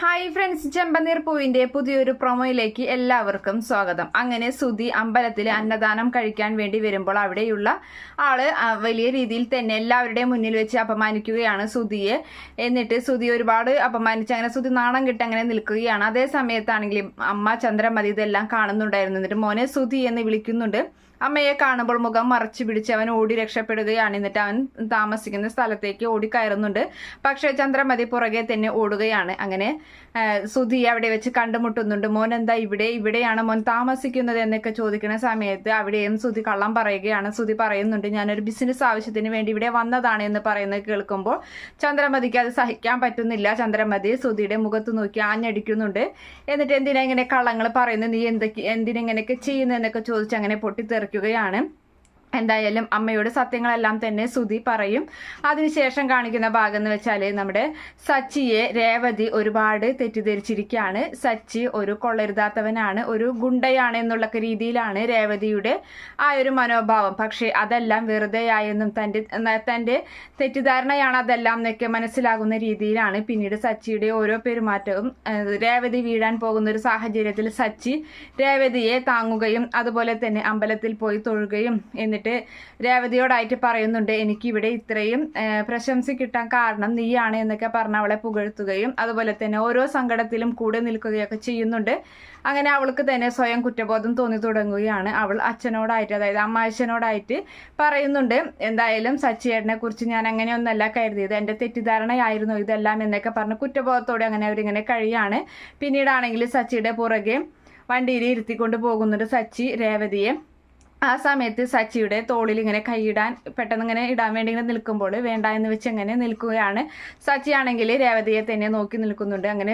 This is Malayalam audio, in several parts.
ഹായ് ഫ്രണ്ട്സ് ചെമ്പനീർ പൂവിന്റെ പുതിയൊരു പ്രൊമോയിലേക്ക് എല്ലാവർക്കും സ്വാഗതം. അങ്ങനെ സുധി അമ്പലത്തിൽ അന്നദാനം കഴിക്കാൻ വേണ്ടി വരുമ്പോൾ അവിടെയുള്ള ആൾ വലിയ രീതിയിൽ തന്നെ എല്ലാവരുടെയും മുന്നിൽ വെച്ച് അപമാനിക്കുകയാണ് സുധിയെ. എന്നിട്ട് സുധി ഒരുപാട് അപമാനിച്ച് അങ്ങനെ സുധി നാണം കിട്ടി അങ്ങനെ നിൽക്കുകയാണ്. അതേ സമയത്താണെങ്കിൽ അമ്മ ചന്ദ്രമതി ഇതെല്ലാം കാണുന്നുണ്ടായിരുന്നു. എന്നിട്ട് മോനെ സുധി എന്ന് വിളിക്കുന്നുണ്ട്. അമ്മയെ കാണുമ്പോൾ മുഖം മറച്ചു പിടിച്ച് അവൻ ഓടി രക്ഷപ്പെടുകയാണ്. എന്നിട്ട് അവൻ താമസിക്കുന്ന സ്ഥലത്തേക്ക് ഓടിക്കയറുന്നുണ്ട് പക്ഷേ ചന്ദ്രമതി പുറകെ തന്നെ ഓടുകയാണ്. അങ്ങനെ സുധി അവിടെ വെച്ച് കണ്ടുമുട്ടുന്നുണ്ട്. മോൻ എന്താ ഇവിടെ? ഇവിടെയാണ് മോൻ താമസിക്കുന്നത് എന്നൊക്കെ ചോദിക്കുന്ന സമയത്ത് അവിടെയും സുധി കള്ളം പറയുകയാണ്. സുധി പറയുന്നുണ്ട് ഞാനൊരു ബിസിനസ് ആവശ്യത്തിന് വേണ്ടി ഇവിടെ വന്നതാണ് എന്ന് പറയുന്നത് കേൾക്കുമ്പോൾ ചന്ദ്രമതിക്ക് അത് സഹിക്കാൻ പറ്റുന്നില്ല. ചന്ദ്രമതി സുധിയുടെ മുഖത്ത് നോക്കി ആഞ്ഞടിക്കുന്നുണ്ട്. എന്നിട്ട് എന്തിനാ ഇങ്ങനെ കള്ളങ്ങൾ പറയുന്നത്? നീ എന്തൊക്കെ എന്തിനെങ്ങനെയൊക്കെ ചെയ്യുന്നു എന്നൊക്കെ ചോദിച്ച് അങ്ങനെ പൊട്ടിത്തെറിക്കുകയാണ്. എന്തായാലും അമ്മയോട് സത്യങ്ങളെല്ലാം തന്നെ സുധി പറയും. അതിനുശേഷം കാണിക്കുന്ന ഭാഗം എന്ന് വെച്ചാൽ നമ്മുടെ സച്ചിയെ രേവതി ഒരുപാട് തെറ്റിദ്ധരിച്ചിരിക്കുകയാണ്. സച്ചി ഒരു കൊള്ളരുതാത്തവനാണ് ഒരു ഗുണ്ടയാണ് എന്നുള്ള രീതിയിലാണ് രേവതിയുടെ ആ ഒരു മനോഭാവം. പക്ഷേ അതെല്ലാം വെറുതെയായെന്നും തന്റെ തന്റെ തെറ്റിദ്ധാരണയാണ് അതെല്ലാം എന്നൊക്കെ മനസ്സിലാകുന്ന രീതിയിലാണ് പിന്നീട് സച്ചിയുടെ ഓരോ പെരുമാറ്റവും രേവതി വീഴാൻ പോകുന്ന ഒരു സാഹചര്യത്തിൽ സച്ചി രേവതിയെ താങ്ങുകയും അതുപോലെ തന്നെ അമ്പലത്തിൽ പോയി തൊഴുകയും എന്നിട്ട് രേവതിയോടായിട്ട് പറയുന്നുണ്ട് എനിക്ക് ഇവിടെ ഇത്രയും പ്രശംസ കിട്ടാൻ കാരണം നീയാണ് എന്നൊക്കെ പറഞ്ഞ് അവളെ പുകഴ്ത്തുകയും അതുപോലെ തന്നെ ഓരോ സങ്കടത്തിലും കൂടെ നിൽക്കുകയൊക്കെ ചെയ്യുന്നുണ്ട്. അങ്ങനെ അവൾക്ക് തന്നെ സ്വയം കുറ്റബോധം തോന്നി തുടങ്ങുകയാണ് അവൾ അച്ഛനോടായിട്ട് അതായത് അമ്മാച്ചനോടായിട്ട് പറയുന്നുണ്ട്. എന്തായാലും സച്ചിയേട്ടനെ കുറിച്ച് ഞാൻ അങ്ങനെയൊന്നല്ല കരുതിയത്. എന്റെ തെറ്റിദ്ധാരണയായിരുന്നു ഇതെല്ലാം എന്നൊക്കെ പറഞ്ഞ് കുറ്റബോധത്തോടെ അങ്ങനെ അവരിങ്ങനെ കഴിയാണ്. പിന്നീടാണെങ്കിൽ സച്ചിയുടെ പുറകെ വണ്ടിയിൽ ഇരുത്തിക്കൊണ്ട് പോകുന്നുണ്ട് സച്ചി രേവതിയെ. ആ സമയത്ത് സച്ചിയുടെ തോളിൽ ഇങ്ങനെ കൈയിടാൻ പെട്ടെന്ന് ഇങ്ങനെ ഇടാൻ വേണ്ടി ഇങ്ങനെ നിൽക്കുമ്പോൾ വേണ്ട എന്ന് വെച്ച് അങ്ങനെ നിൽക്കുകയാണ്. സച്ചി ആണെങ്കിൽ രേവതിയെ തന്നെ നോക്കി നിൽക്കുന്നുണ്ട്. അങ്ങനെ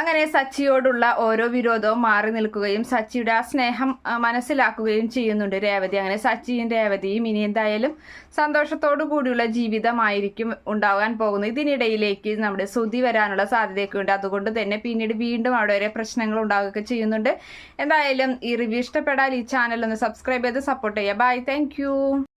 അങ്ങനെ സച്ചിയോടുള്ള ഓരോ വിരോധവും മാറി നിൽക്കുകയും സച്ചിയുടെ ആ സ്നേഹം മനസ്സിലാക്കുകയും ചെയ്യുന്നുണ്ട് രേവതി. അങ്ങനെ സച്ചിയും രേവതിയും ഇനി എന്തായാലും സന്തോഷത്തോടു കൂടിയുള്ള ജീവിതമായിരിക്കും ഉണ്ടാകാൻ പോകുന്നത്. ഇതിനിടയിലേക്ക് നമ്മുടെ സുതി വരാനുള്ള സാധ്യതയൊക്കെ ഉണ്ട്. അതുകൊണ്ട് തന്നെ പിന്നീട് വീണ്ടും അവിടെ വരെ പ്രശ്നങ്ങൾ ഉണ്ടാവുകയൊക്കെ ചെയ്യുന്നുണ്ട്. എന്തായാലും ഈ റിവ്യൂ ഇഷ്ടപ്പെടാൻ ഈ ചാനൽ ഒന്ന് സബ്സ്ക്രൈബ് ചെയ്ത് സപ്പോർട്ട് ചെയ്യുക. ബൈ. താങ്ക്